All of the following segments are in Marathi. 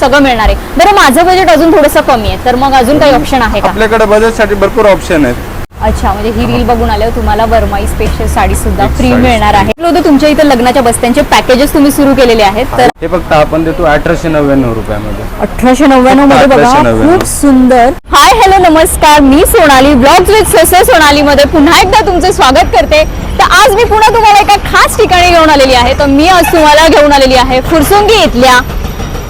सगळं मिळणार आहे. बरं माझं बजेट अजून थोडंसं कमी आहे तर मग अजून काही ऑप्शन आहे का? आपल्याकडे बजेटसाठी भरपूर ऑप्शन आहेत. अच्छा म्हणजे ही रील बघून आल्यावर तुम्हाला बरमाई स्पेशल साडी सुद्धा एक फ्री साडी मिळणार आहे. तुमच्या इथं लग्नाच्या बस्त्यांचे पॅकेजेस तुम्ही सुरू केलेले आहेत तर हे फक्त आपण देतो अठराशे नव्याण्णव रुपयामध्ये. अठराशे नव्याण्णवमध्ये बघा 1899. खूप सुंदर. हाय हॅलो नमस्कार. मी सोनाली ब्लॉग्स विथ सोसे सोनाली मध्ये पुन्हा एकदा तुमचं स्वागत करते. तर आज मी पुन्हा तुम्हाला एका खास ठिकाणी घेऊन आलेली आहे. तर मी आज तुम्हाला घेऊन आलेली आहे फुरसुंगी इथल्या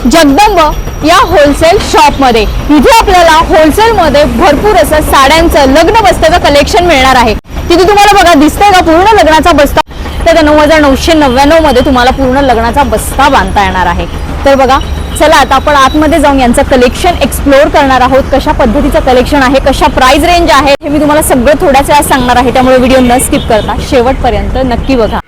जगदंब या होलसेल शॉपमध्ये इथे आपल्याला होलसेलमध्ये भरपूर असं साड्यांचं लग्न बस्त्याचं कलेक्शन मिळणार आहे. तिथे तुम्हाला बघा दिसतंय का पूर्ण लग्नाचा बस्ता? तर नऊ हजार नऊशे नव्याण्णवमध्ये तुम्हाला पूर्ण लग्नाचा बस्ता बांधता येणार आहे. तर बघा चला आता आपण आतमध्ये जाऊन यांचं कलेक्शन एक्सप्लोअर करणार आहोत. कशा पद्धतीचं कलेक्शन आहे कशा प्राइस रेंज आहे हे मी तुम्हाला सगळं थोड्याच वेळात सांगणार आहे. त्यामुळे व्हिडिओ न स्किप करता शेवटपर्यंत नक्की बघा.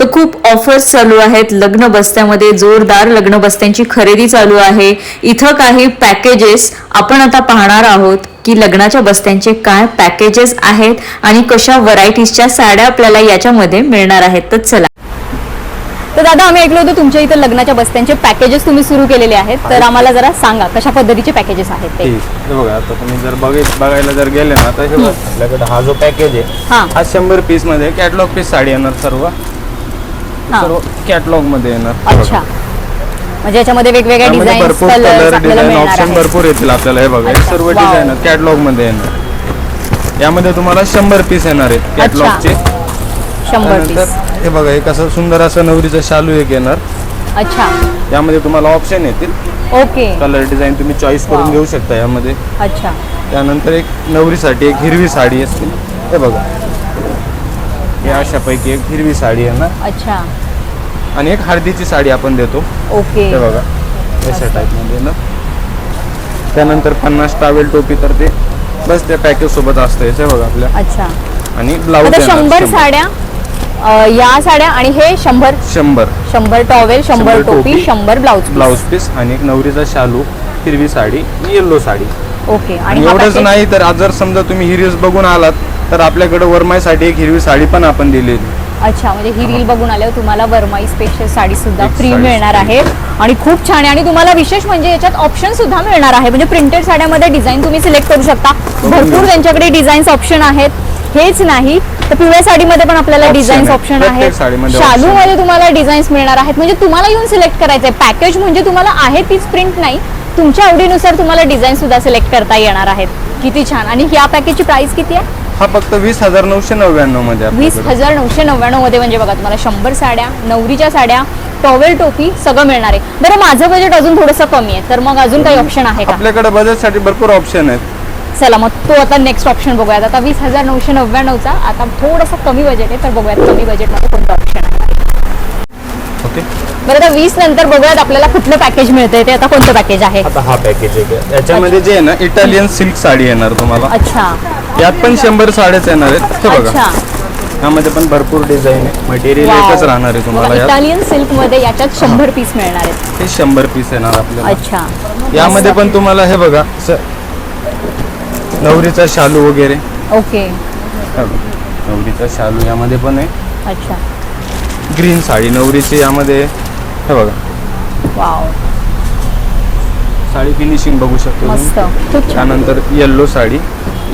तर खूप ऑफर्स चालू आहेत. लग्न बस्त्यामध्ये जोरदार लग्न बस्त्यांची खरेदी चालू आहे. इथं काही पॅकेजेस आपण आता पाहणार आहोत की लग्नाच्या बस्त्यांचे काय पॅकेजेस आहेत आणि कशा व्हरायटीजच्या साड्या आपल्याला याच्यामध्ये मिळणार आहेत. तर चला. तर दादा आम्ही ऐकलं होतं तुमच्या इथं लग्नाच्या बस्त्यांचे पॅकेजेस तुम्ही सुरू केलेले आहेत. तर आम्हाला जरा सांगा कशा पद्धतीचे पॅकेजेस आहेत ते? हे बघा आता तुम्ही जर बघे बघायला जर गेले ना तर हे बघा आपल्याकडे हा जो पॅकेज आहे हा. हा शंभर पीसमध्ये कॅटलॉग पीस साडी येणार सर्व. हा. सर्व कॅटलॉगमध्ये येणार. अच्छा. म्हणजे याच्यामध्ये वेगवेगळ्या त्यामध्ये डिझाईन भरपूर कलर डिझाईन ऑप्शन भरपूर येतील आपल्याला. हे बघा हे अच्छा, सर्व wow. डिझाईन कॅटलॉगमध्ये येणार. यामध्ये तुम्हाला शंभर पीस येणार आहेत कॅटलॉगचे शंभर पीस हे बघा एक असं सुंदर असं नवरीचं शालू एक येणार. अच्छा. यामध्ये तुम्हाला ऑप्शन येतील. ओके. कलर डिझाईन तुम्ही चॉईस करून Wow. घेऊ शकता यामध्ये. अच्छा. त्यानंतर एक नवरीसाठी एक हिरवी साडी असते. हे बघा. हे अशापैकी एक हिरवी साडी येणार अच्छा. आणि एक हळदीची साडी आपण देतो. ओके. हे बघा. अशा टाईपमध्ये ना. त्यानंतर पन्नास टावेल टोपी तर ते बस त्या पॅकेज सोबत असतं. हे बघा आपल्या. अच्छा. आणि ब्लाऊज शंभर साड्या अ, या साड्या आणि हे शंभर. शंभर. शंभर टॉवेल शंभर टोपी टोपी, शंभर ब्लाऊज ब्लाऊज पीस आणि एक नवरीचा शालू हिरवी साडी येल्लो साडी. ओके. आणि आणि हा एवढंच package- नाही तर आज जर समजा तुम्ही हिरीज बघून आलात तर आपल्याकडे वरमाईसाठी एक हिरवी साडी पण आपण दिलेली. अच्छा म्हणजे ही रील बघून आल्यावर तुम्हाला बरमाई स्पेशल साडी सुद्धा फ्री साडी मिळणार आहे. आणि खूप छान आहे. आणि तुम्हाला विशेष म्हणजे याच्यात ऑप्शन सुद्धा मिळणार आहे. म्हणजे प्रिंटेड साड्यामध्ये डिझाईन तुम्ही सिलेक्ट करू शकता. भरपूर त्यांच्याकडे डिझाईन्स ऑप्शन आहेत. हेच नाही. तर पिवळ्या साडीमध्ये पण आपल्याला Option डिझाईन्स. ऑप्शन प्रत्येक आहेत. साडीमध्ये शालू option मध्ये तुम्हाला डिझाईन्स मिळणार आहेत. म्हणजे तुम्हाला येऊन सिलेक्ट करायचंय. पॅकेज म्हणजे तुम्हाला आहे तीच प्रिंट नाही. तुमच्या आवडीनुसार तुम्हाला डिझाईन सुद्धा सिलेक्ट करता येणार आहेत. किती छान. आणि ह्या पॅकेजची प्राइस किती आहे? हा फक्त वीस हजार नऊशे नव्याण्णवमध्ये वीस. हजार नऊशे नव्याण्णवमध्ये म्हणजे बघा तुम्हाला शंभर साड्या नवरीच्या साड्या टॉवेल टोपी सगळं मिळणार आहे. बरं माझं बजेट अजून थोडंसं कमी आहे तर मग अजून काही ऑप्शन आहे का? आपल्याकडे बजेटसाठी भरपूर ऑप्शन आहेत. चला मग तो आता नेक्स्ट ऑप्शन बघूयात. आता वीस हजार नऊशे नव्याण्णवचा आता थोडासा कमी बजेट आहे तर बघूयात कमी बजेटमध्ये कोणतं ऑप्शन आहे. ओके. बरं आता वीस नंतर बघूयात आपल्याला कुठलं पॅकेज मिळतंय ते. आता कोणतं पॅकेज आहे? आता हा पॅकेज आहे. याच्यामध्ये जे आहे ना इटालियन सिल्क साडी येणार तुम्हाला. अच्छा. यात पण शंभर साड्याच येणार आहेत. हे बघा. यामध्ये पण भरपूर डिझाईन आहे. मटेरियल. एकच राहणार आहे तुम्हाला यात. इटालियन सिल्कमध्ये याच्यात शंभर पीस मिळणार आहेत. हे शंभर पीस येणार आपल्याला. अच्छा. यामध्ये पण तुम्हाला हे बघा स- नवरीचा शालू वगैरे. ओके. हे बघा. नवरीचा शालू यामध्ये पण आहे. अच्छा. ग्रीन साडी नवरीची यामध्ये हे बघा. वाव साडी फिनिशिंग बघू शकतो मस्त. तुम्ही. खूप छान. त्यानंतर येल्लो साडी.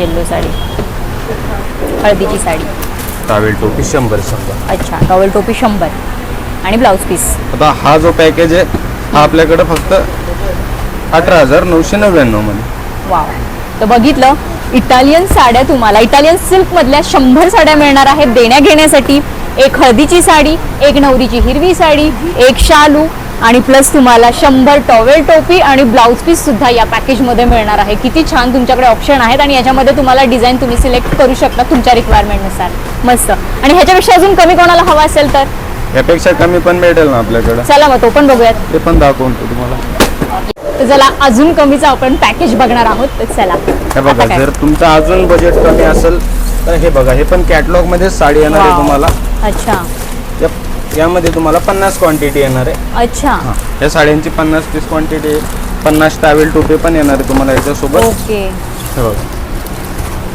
येल्लो साडी. हळदीची साडी. टावेल टोपी शंभर शंभर अच्छा टॉवेल टोपी शंभर. आणि ब्लाऊज पीस आता हा जो पॅकेज आहे हा आपल्याकडे फक्त अठरा हजार नऊशे नव्याण्णवमध्ये. वाव तर बघितलं इटालियन साड्या तुम्हाला इटालियन सिल्क मधल्या शंभर साड्या मिळणार आहेत देण्या घेण्यासाठी एक हळदीची साडी एक नवरीची हिरवी साडी एक शालू आणि प्लस तुम्हाला शंभर टॉवेल टोपी आणि ब्लाऊज पीस सुद्धा या पॅकेजमध्ये मिळणार आहे. किती छान तुमच्याकडे ऑप्शन आहेत आणि याच्यामध्ये तुम्हाला डिझाईन तुम्ही सिलेक्ट करू शकता तुमच्या रिक्वायरमेंटनुसार मस्त. आणि ह्याच्यापेक्षा अजून कमी कोणाला हवा असेल तर? यापेक्षा कमी पण भेटेल ना आपल्याकडे. चला मग तो पण बघूयात. ते पण दाखवतो तुम्हाला. तर चला अजून कमीचं आपण पॅकेज बघणार आहोत. तर चला. हे बघा आता काय? जर तुमचं अजून बजेट कमी असेल तर हे बघा हे पण कॅटलॉगमध्ये साडी येणार आहे. तुम्हाला. अच्छा. यामध्ये तुम्हाला पन्नास क्वांटिटी येणार आहे. अच्छा. हा. या साड्यांची पन्नास पीस क्वांटिटी पन्नास टावेल टोपी पण येणार आहे तुम्हाला याच्यासोबत. ओके. हे बघा.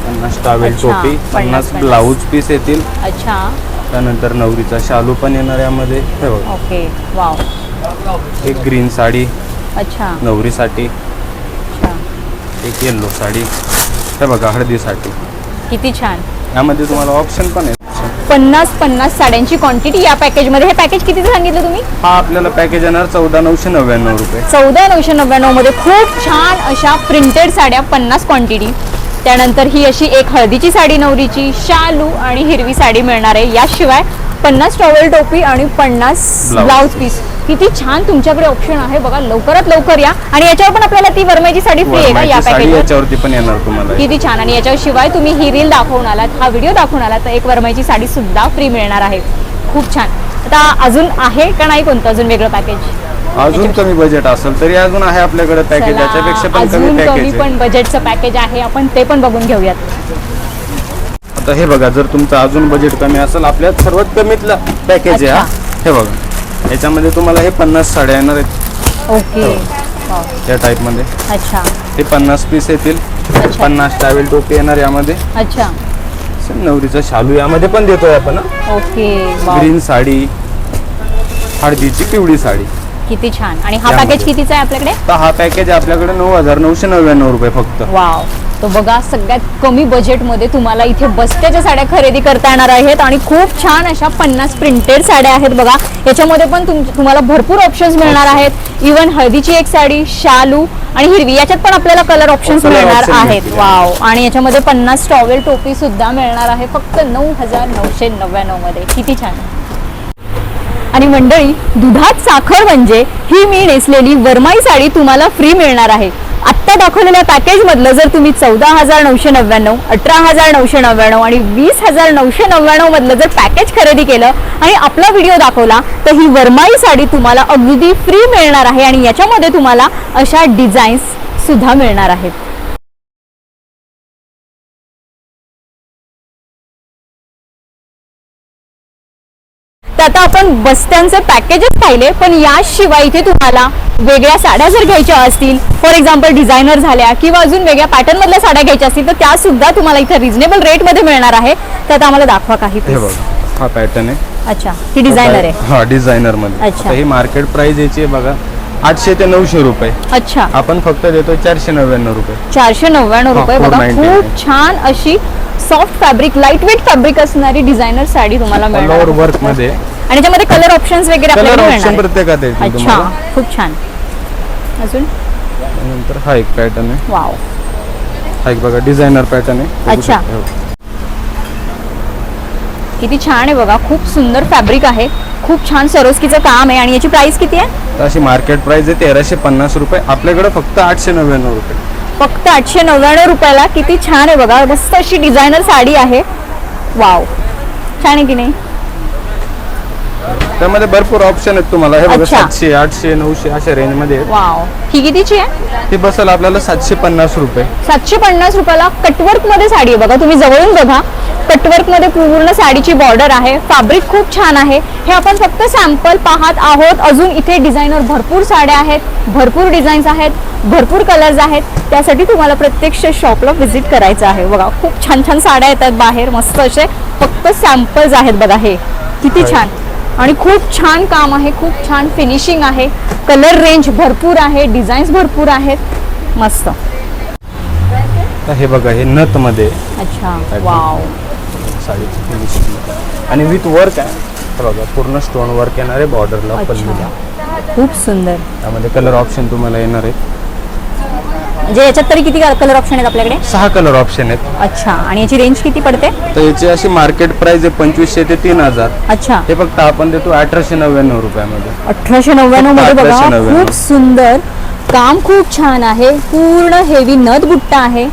पन्नास टावेल अच्छा, टोपी पन्नास- पन्नास पन्नास. ब्लाऊज पीस येतील. अच्छा. त्यानंतर नवरीचा शालू पण येणार यामध्ये. हे बघा. ओके. वाव. एक ग्रीन साडी अच्छा. नवरीसाठी अच्छा. एक येल्लो साडी. हे बघा हळदीसाठी किती छान. यामध्ये तुम्हाला ऑप्शन पण आहे. पन्नास पन्नास साड्यांची क्वांटिटी या पॅकेजमध्ये हे पॅकेज किती सांगितलं तुम्ही? हा आपल्याला पॅकेज येणार चौदा नऊशे नव्याण्णव रुपये. चौदा नऊशे नव्याण्णवमध्ये खूप छान अशा प्रिंटेड साड्या पन्नास क्वांटिटी त्यानंतर ही अशी एक हळदीची साडी नवरीची शालू आणि हिरवी साडी मिळणार आहे. याशिवाय पन्नास टॉवेल टोपी आणि पन्नास ब्लाउज पीस किती छान तुमच्याकडे ऑप्शन आहे. बघा लवकरात लवकर या. आणि याच्यावर पण आपल्याला ती वरमाईची साडी फ्री आहे का? या वरमाईची साडी पॅकेजवर याच्यावरती पण येणार तुम्हाला. किती छान. आणि याच्याशिवाय तुम्ही ही रील दाखवून आलात हा व्हिडिओ दाखवून आलात तर एक वरमाईची साडी सुद्धा फ्री मिळणार आहे. खूप छान. आता अजून आहे का नाही कोणतं? अजून वेगळं पॅकेज अजून कमी बजेट असेल तरी अजून आहे आपल्याकडे पॅकेज याच्यापेक्षा पण कमी पॅकेज पण बजेटचं पॅकेज आहे. आपण ते पण बघून घेऊयात. आता हे बघा जर तुमचं अजून बजेट कमी असेल आपल्यात सर्वात कमीतला पॅकेज आहे हा. हे बघा. याच्यामध्ये तुम्हाला हे पन्नास साड्या येणार आहेत. ओके. या टाईपमध्ये अच्छा. हे पन्नास पीस येतील. पन्नास टावेल टोपी येणार यामध्ये. अच्छा. नवरीचा शालू यामध्ये पण देतोय आपण ओके. ग्रीन साडी हळदीची पिवळी साडी. किती छान. आणि हा. पॅकेज कितीचा आहे आपल्याकडे? तर हा पॅकेज आपल्याकडे नऊ हजार नऊशे नव्याण्णव रुपये फक्त. वाव. तो बघा सगळ्यात कमी बजेटमध्ये तुम्हाला इथे बस्त्याच्या साड्या खरेदी करता येणार आहेत आणि खूप छान अशा पन्नास प्रिंटेड साड्या आहेत बघा. याच्यामध्ये पण तुम तुम्हाला भरपूर ऑप्शन्स मिळणार आहेत. इवन हळदीची एक साडी शालू आणि हिरवी याच्यात पण आपल्याला कलर ऑप्शन्स मिळणार आहेत. वाव आणि याच्यामध्ये पन्नास टॉवेल टोपी सुद्धा मिळणार आहे. फक्त नऊ हजार नऊशे नव्याण्णवमध्ये किती छान. आणि मंडळी दुधात साखर म्हणजे ही मी नेसलेली वरमाई साडी तुम्हाला फ्री मिळणार आहे. आत्ता दाखवलेल्या पॅकेजमधलं जर तुम्ही चौदा हजार नऊशे नव्याण्णव अठरा हजार नऊशे नव्याण्णव आणि वीस हजार नऊशे नव्याण्णवमधलं जर पॅकेज खरेदी केलं आणि आपला व्हिडिओ दाखवला तर ही वरमाई साडी तुम्हाला अगदी फ्री मिळणार आहे आणि याच्यामध्ये तुम्हाला अशा डिझाईन्स सुद्धा मिळणार आहेत. आता आपण बस्त्यांचे पॅकेजेस पाहिले पण याशिवाय इथे तुम्हाला वेगळ्या साड्या जर घ्यायच्या असतील फॉर एक्झाम्पल डिझायनर झाल्या किंवा अजून वेगळ्या पॅटर्न मधल्या साड्या घ्यायच्या असतील तर त्या सुद्धा तुम्हाला इथे रिझनेबल रेटमध्ये मिळणार आहे. तर आता आम्हाला दाखवा काही हे पॅटर्न आहे. अच्छा ही डिझायनर आहे. हा डिझायनरमध्ये. अच्छा. ही मार्केट प्राइस याची आहे बघा आठशे ते नऊशे रुपये. अच्छा. आपण फक्त देतो चारशे नव्याण्णव रुपये. चारशे नव्याण्णव रुपये बघा 499. खूप छान अशी soft fabric lightweight fabric असणारी डिझायनर साडी तुम्हाला मिळणार. वर्कमध्ये आणि त्याच्यामध्ये कलर ऑप्शन्स वगैरे कलर आपल्याला ऑप्शन मिळणार प्रत्येकात येतील आहे. अच्छा तुम्हाला? खूप छान. अजून? नंतर हा एक पॅटर्न आहे. वाव हा एक बघा डिझायनर पॅटर्न आहे. बघू अच्छा. शकता. हो. किती छान आहे बघा खूप सुंदर फॅब्रिक आहे. खूप छान सरोस्कीचं काम आहे. आणि याची प्राइस किती आहे? तर अशी मार्केट प्राइस आहे तेराशे पन्नास रुपये. आपल्याकडे फक्त आठशे नव्याण्णव रुपये. फक्त आठशे नव्याण्णव रुपयाला किती छान आहे बघा. मस्त अशी डिझायनर साडी आहे. वाव छान आहे की नाही? त्यामध्ये भरपूर ऑप्शन आहेत तुम्हाला. हे बघा अच्छा. सातशे आठशे नऊशे अशा रेंजमध्ये आहेत. वाव ही कितीची आहे? ती बसेल आपल्याला सातशे पन्नास रुपये. सातशे पन्नास रुपयाला कटवर्कमध्ये साडी आहे बघा तुम्ही जवळून बघा. कटवर्कमध्ये पूर्ण साडीची बॉर्डर आहे. फॅब्रिक खूप छान आहे. हे आपण फक्त सॅम्पल पाहत आहोत. अजून इथे डिझायनर भरपूर साड्या आहेत भरपूर डिझाईन्स आहेत भरपूर कलर्स आहेत. त्यासाठी तुम्हाला प्रत्यक्ष शॉपला व्हिजिट करायचं आहे. बघा खूप छान छान साड्या येतात बाहेर. मस्त असे फक्त सॅम्पल्स आहेत बघा हे. किती छान. आणि खूप छान काम आहे खूप छान फिनिशिंग आहे. कलर रेंज भरपूर आहे डिझाईन्स भरपूर आहेत. मस्त. हे बघा हे नथमध्ये अच्छा वाव आणि विथ वर्क आहे. बघा पूर्ण स्टोन वर्क येणार आहे बॉर्डरला पल्लूला. खूप सुंदर. त्यामध्ये कलर ऑप्शन तुम्हाला येणार आहे. म्हणजे याच्यात तरी किती कलर ऑप्शन आहेत आपल्याकडे? सहा कलर ऑप्शन आहेत. अच्छा. आणि याची रेंज किती पडते? तर याची अशी मार्केट प्राइस आहे पंचवीसशे ते तीन हजार. अच्छा. हे फक्त आपण देतो अठराशे नव्याण्णव रुपयामध्ये. अठराशे नव्याण्णवमध्ये बघा 1899. खूप सुंदर काम खूप छान आहे पूर्ण हेवी नथ बुट्टा आहे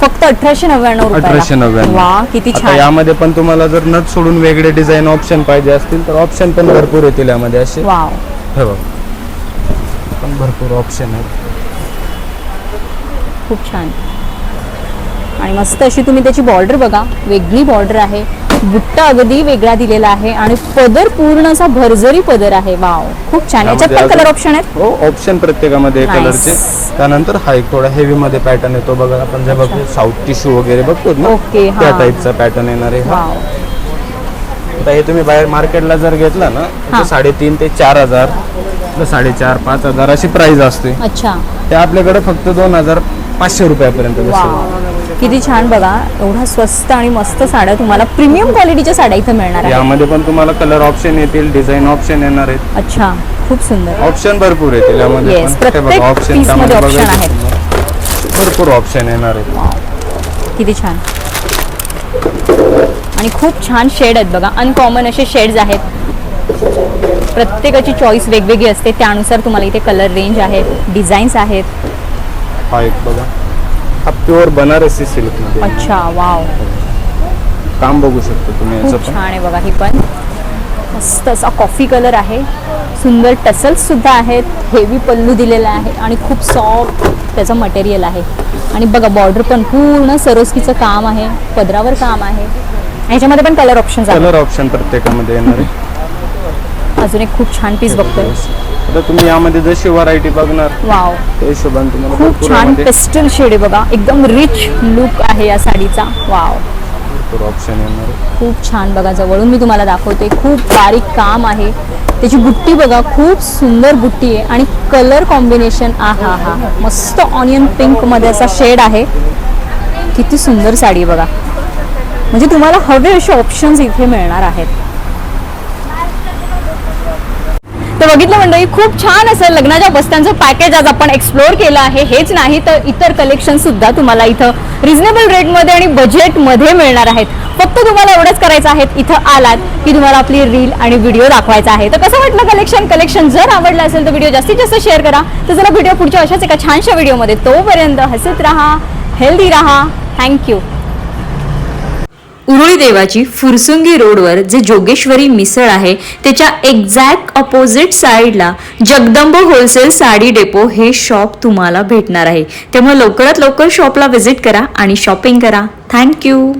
फक्त अठराशे नव्याण्णव अठराशे नव्याण्णव. वा किती आता छान. यामध्ये पण तुम्हाला जर नथ सोडून वेगळे डिझाईन ऑप्शन पाहिजे असतील तर ऑप्शन पण भरपूर येतील यामध्ये असे. वाव. हे बघ. पण भरपूर ऑप्शन आहेत. खूप छान. आणि मस्त अशी तुम्ही त्याची बॉर्डर बघा. वेगळी बॉर्डर आहे. बुट्टा अगदी वेगळा दिलेला आहे आणि पदर पूर्ण असा भरजरी पदर आहे. वाव खूप छान. याच्यात पण कलर ऑप्शन आहेत? हो ऑप्शन प्रत्येकामध्ये Nice. कलरचे त्यानंतर हा एक थोडा हेवी मध्ये पॅटर्न येतो. बघा आपण जे बघतो साऊथ टिश्यू वगैरे बघतो ना? Okay, त्या हा. टाईपचा पॅटर्न येणार आहे हा. वाव आता हे तुम्ही बाहेर मार्केटला जर घेतला ना हा. तर साडेतीन ते चार हजार तर साडेचार पाच हजार अशी प्राइस असते. अच्छा. ते आपल्याकडे फक्त दोन हजार पाचशे रुपयापर्यंत. वाव किती छान बघा. एवढा स्वस्त आणि मस्त साड्या तुम्हाला प्रीमियम क्वालिटीच्या साड्या इथं मिळणार यामध्ये पण तुम्हाला कलर ऑप्शन येतील डिझाईन ऑप्शन येणार आहेत. अच्छा खूप सुंदर. ऑप्शन भरपूर येतील यामध्ये Yes, पण. हे बघा, प्रत्येक option piece मध्ये त्यामध्ये option बघायचं. आहेत. तुम्हाला. भरपूर ऑप्शन येणार आहेत. किती छान. आणि खूप छान शेड आहेत बघा. अनकॉमन असे शेड्स आहेत. प्रत्येकाची चॉईस वेगवेगळी असते. त्यानुसार तुम्हाला इथे कलर रेंज आहेत डिझाईन्स आहेत. हा एक बघा. हा प्युअर बनारसी सिल्कमध्ये. अच्छा वाव काम बघू शकता तुम्ही याचं खूप पण. छान आहे बघा ही पण. मस्त असा कॉफी कलर आहे. सुंदर टसल्स सुद्धा आहेत. हेवी पल्लू दिलेला आहे आणि खूप सॉफ्ट त्याचं मटेरियल आहे. आणि बघा बॉर्डर पण पूर्ण सरोस्कीचं काम आहे. पदरावर काम आहे. ह्याच्यामध्ये पण कलर ऑप्शन्स आहेत. कलर ऑप्शन प्रत्येकामध्ये येणार आहे. अजून एक खूप छान पीस बघतोय. आता तुम्ही यामध्ये जशी व्हरायटी बघणार वाव त्या हिशोबाने तुम्हाला खूप भरपूर छान यामध्ये पेस्टल शेड आहे बघा. एकदम रिच लुक आहे या साडीचा. वाव भरपूर ऑप्शन येणार आहे. खूप छान बघा जवळून मी तुम्हाला दाखवते. खूप बारीक काम आहे. त्याची बुट्टी बघा खूप सुंदर बुट्टी आहे आणि कलर कॉम्बिनेशन आ हा. हा मस्त ऑनियन पिंकमध्ये असा शेड आहे. किती सुंदर साडी आहे बघा. म्हणजे तुम्हाला हवे असे ऑप्शन्स इथे मिळणार आहेत. तर बघितलं मंडळी खूप छान असं लग्नाच्या बस्त्यांचं पॅकेज आज आपण एक्सप्लोअर केलं आहे. हेच नाही तर इतर कलेक्शन सुद्धा तुम्हाला इथं रिझनेबल रेटमध्ये आणि बजेटमध्ये मिळणार आहेत. फक्त तुम्हाला एवढंच करायचं आहे इथं आलात की तुम्हाला आपली रील आणि व्हिडिओ दाखवायचा आहे. तर कसं वाटलं कलेक्शन कलेक्शन जर आवडलं असेल तर व्हिडिओ जास्तीत जास्त शेअर करा. तर चला व्हिडिओ पुढच्या अशाच एका छानशा व्हिडिओमध्ये तोपर्यंत हसत राहा हेल्दी राहा. थँक्यू उरुळी देवाची फुरसुंगी रोडवर जे जोगेश्वरी मिसळ आहे त्याच्या एक्झॅक्ट अपोजिट साईडला जगदंब होलसेल साडी डेपो हे शॉप तुम्हाला भेटणार आहे. त्यामुळे लवकरात लवकर शॉपला व्हिजिट करा आणि शॉपिंग करा. थँक्यू